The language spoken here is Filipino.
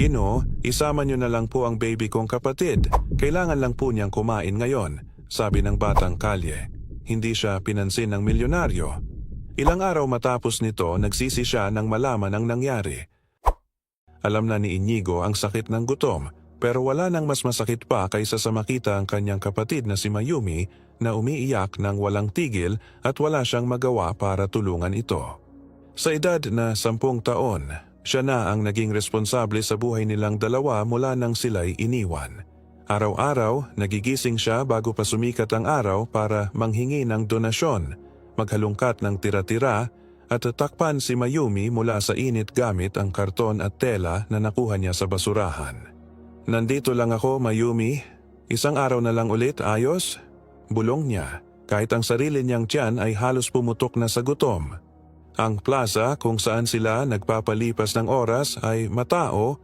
Gino, isama niyo na lang po ang baby kong kapatid. Kailangan lang po niyang kumain ngayon, sabi ng batang kalye. Hindi siya pinansin ng milyonaryo. Ilang araw matapos nito, nagsisi siya nang malaman ang nangyari. Alam na ni Inigo ang sakit ng gutom, pero wala nang mas masakit pa kaysa sa makita ang kanyang kapatid na si Mayumi na umiiyak ng walang tigil at wala siyang magawa para tulungan ito. Sa edad na sampung taon, siya na ang naging responsable sa buhay nilang dalawa mula nang sila'y iniwan. Araw-araw, nagigising siya bago pa sumikat ang araw para manghingi ng donasyon, maghalungkat ng tira-tira at takpan si Mayumi mula sa init gamit ang karton at tela na nakuha niya sa basurahan. Nandito lang ako, Mayumi. Isang araw na lang ulit, ayos? Bulong niya, kahit ang sarili niyang tiyan ay halos pumutok na sa gutom. Ang plaza kung saan sila nagpapalipas ng oras ay matao